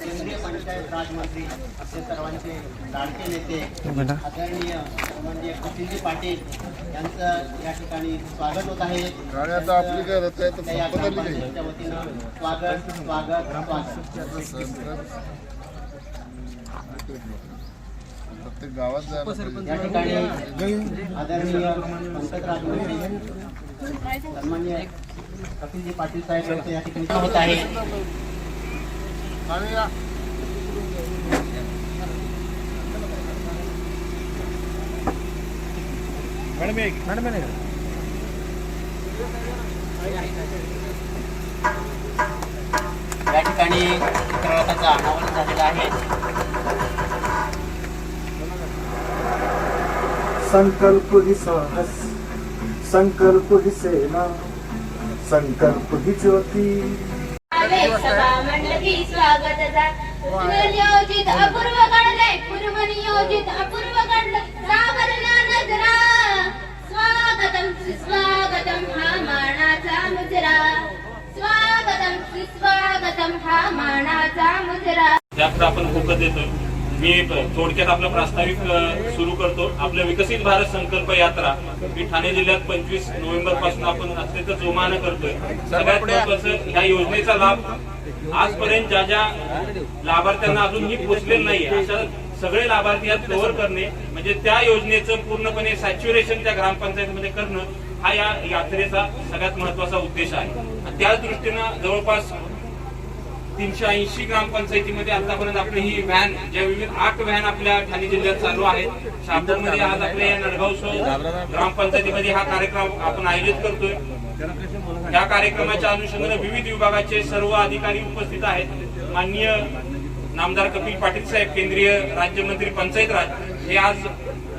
केंद्रीय पंचायत राज मंत्री असे सर्वांचे लाडके नेते आदरणीय म्हणजे कपिलजी पाटील यांचं या ठिकाणी स्वागत होत आहे. ग्रामपंचायतच्या वतीनं स्वागत स्वागत स्वागत प्रत्येक गावात. या ठिकाणी आदरणीय पंकजराज मंत्री सन्मान्य कपिलजी पाटील साहेब यांचं या ठिकाणी होत आहे आणि या- या ठिकाणी चित्ररथाचं अनावरण झालेलं आहे. संकल्प ही साहस संकल्प ही सेना संकल्प ही ज्योती सभा मंडपी स्वागत नियोजित अपूर्व घडले पूर्व नियोजित अपूर्व घडले नजरा स्वागतम सुस्वागतम हा मानाचा मुजरा। स्वागतम सुस्वागतम हा मानाचा मुजरा। आपण फोकस देतोय. मी थोडक्यात आपलं प्रास्ताविक सुरू करतो. आपलं विकसित भारत संकल्प यात्रा ही ठाणे जिल्ह्यात पंचवीस नोव्हेंबरपासून आपण अत्यंत जोमानं करतोय. सगळ्यात महत्वाचं ह्या योजनेचा लाभ आजपर्यंत ज्या ज्या लाभार्थ्यांना अजूनही पोचलेलं नाही अशा सगळे लाभार्थी यात कव्हर करणे म्हणजे त्या योजनेचं पूर्णपणे सॅच्युरेशन त्या ग्रामपंचायतीमध्ये करणं हा या यात्रेचा सगळ्यात महत्त्वाचा उद्देश आहे. त्या दृष्टीनं जवळपास तीनशे ऐंशी ग्रामपंचायतीमध्ये आतापर्यंत आपली ही व्हॅन ज्या विविध आठ व्हॅन आपल्या ठाणे जिल्ह्यात चालू आहेत. शहापूरमध्ये आज आपल्या या नडगाव ग्रामपंचायतीमध्ये हा कार्यक्रम आपण आयोजित करतोय. या कार्यक्रमाच्या अनुषंगाने विविध विभागाचे सर्व अधिकारी उपस्थित आहेत. माननीय नामदार कपिल पाटील साहेब केंद्रीय राज्यमंत्री पंचायत राज हे आज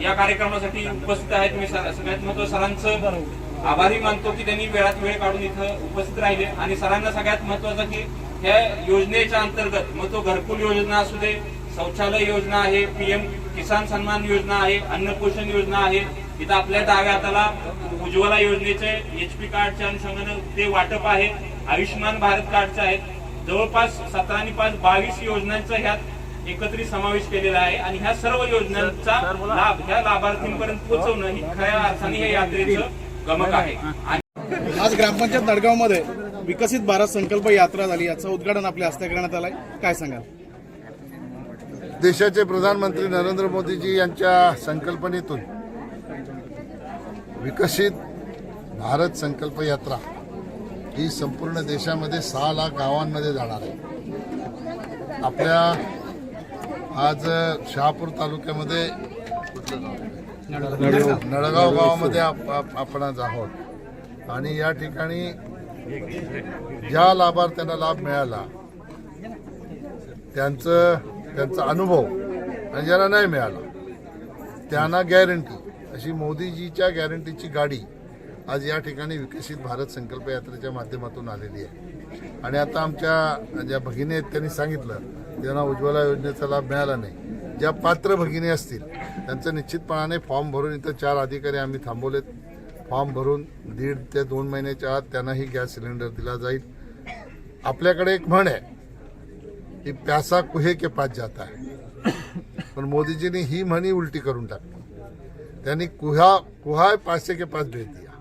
या कार्यक्रमासाठी उपस्थित आहेत. मी सर- सगळ्यात महत्त्व सरांचं आभारी मानतो की त्यांनी वेळात वेळ काढून इथं उपस्थित राहिले. आणि सरांना सगळ्यात महत्वाचं की ह्या योजनेच्या अंतर्गत मग तो घरकुल योजना असू दे शौचालय योजना आहे पीएम किसान सन्मान योजना आहे अन्न पोषण योजना आहे इथं आपल्या डाव्या हाताला उज्ज्वला योजनेचे एचपी कार्डच्या अनुषंगानं ते वाटप आहे आयुष्यमान भारत कार्डचं आहे जवळपास सतरा आणि पाच बावीस योजनांचा ह्यात एकत्रित समावेश केलेला आहे आणि ह्या सर्व योजनांचा लाभ ह्या लाभार्थींपर्यंत पोहोचवणं ही खऱ्या अर्थाने या यात्रेचं गमक आहे. आणि आज ग्रामपंचायत नडगावमध्ये विकसित भारत संकल्प यात्रा झाली याचं उद्घाटन आपल्या हस्ते करण्यात आलंय. काय सांगाल? देशाचे प्रधानमंत्री नरेंद्र मोदीजी यांच्या संकल्पनेतून विकसित भारत संकल्प यात्रा ही संपूर्ण देशामध्ये सहा लाख गावांमध्ये जाणार आहे. आपल्या आज शहापूर तालुक्यामध्ये नळगाव गावामध्ये आप- आप- आपण आज आहोत. आणि या ठिकाणी ज्या लाभार्थ्यांना लाभ मिळाला त्यांचं त्यांचा अनुभव आणि ज्याला नाही मिळाला त्यांना गॅरंटी अशी मोदीजीच्या गॅरंटीची गाडी आज या ठिकाणी विकसित भारत संकल्प यात्रेच्या माध्यमातून आलेली आहे. आणि आता आमच्या ज्या भगिनी आहेत त्यांनी सांगितलं त्यांना उज्ज्वला योजनेचा लाभ मिळाला नाही. ज्या पात्र भगिनी असतील त्यांचं निश्चितपणाने फॉर्म भरून इथं चार अधिकारी आम्ही थांबवलेत. फॉर्म भरून दीड ते दोन महिन्याच्या आत त्यांनाही गॅस सिलेंडर दिला जाईल. आपल्याकडे एक म्हण आहे की प्यासा कुहे के पास जाता है. पण मोदीजींनी ही म्हणी उलटी करून टाकली. त्यांनी कुहा कुहाय पाचशे के पास भेट दिया.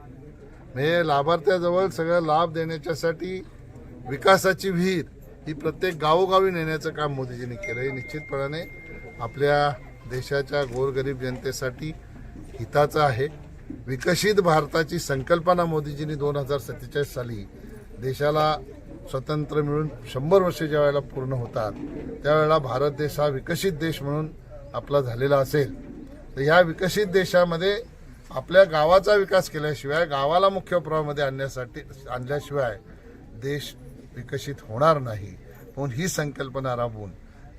म्हणजे लाभार्थ्याजवळ सगळं लाभ देण्याच्यासाठी विकासाची विहीर ही प्रत्येक गावोगावी नेण्याचं काम मोदीजींनी केलं हे निश्चितपणाने आपल्या देशाच्या गोरगरीब जनतेसाठी हिताचं आहे. विकसित भारताची संकल्पना मोदीजींनी दोन हजार सत्तेचाळीस साली देशाला स्वतंत्र मिळून शंभर वर्षे ज्या वेळेला पूर्ण होतात त्यावेळेला भारत देश हा विकसित देश म्हणून आपला झालेला असेल. तर ह्या विकसित देशामध्ये आपल्या गावाचा विकास केल्याशिवाय गावाला मुख्य प्रवाहामध्ये आणण्यासाठी आणल्याशिवाय देश विकसित होणार नाही. म्हणून ही संकल्पना राबवून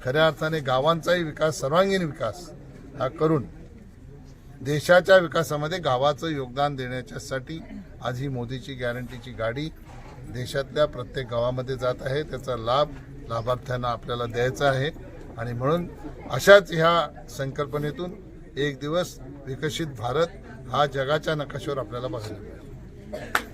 खऱ्या अर्थाने गावांचाही विकास सर्वांगीण विकास हा करून देशाच्या विकासामध्ये गावाचं योगदान देण्याच्यासाठी आज ही मोदीची गॅरंटीची गाडी देशातल्या प्रत्येक गावामध्ये जात आहे. त्याचा लाभ लाभार्थ्यांना आपल्याला द्यायचा आहे. आणि म्हणून अशाच ह्या संकल्पनेतून एक दिवस विकसित भारत हा जगाच्या नकाशावर आपल्याला बघायला मिळेल.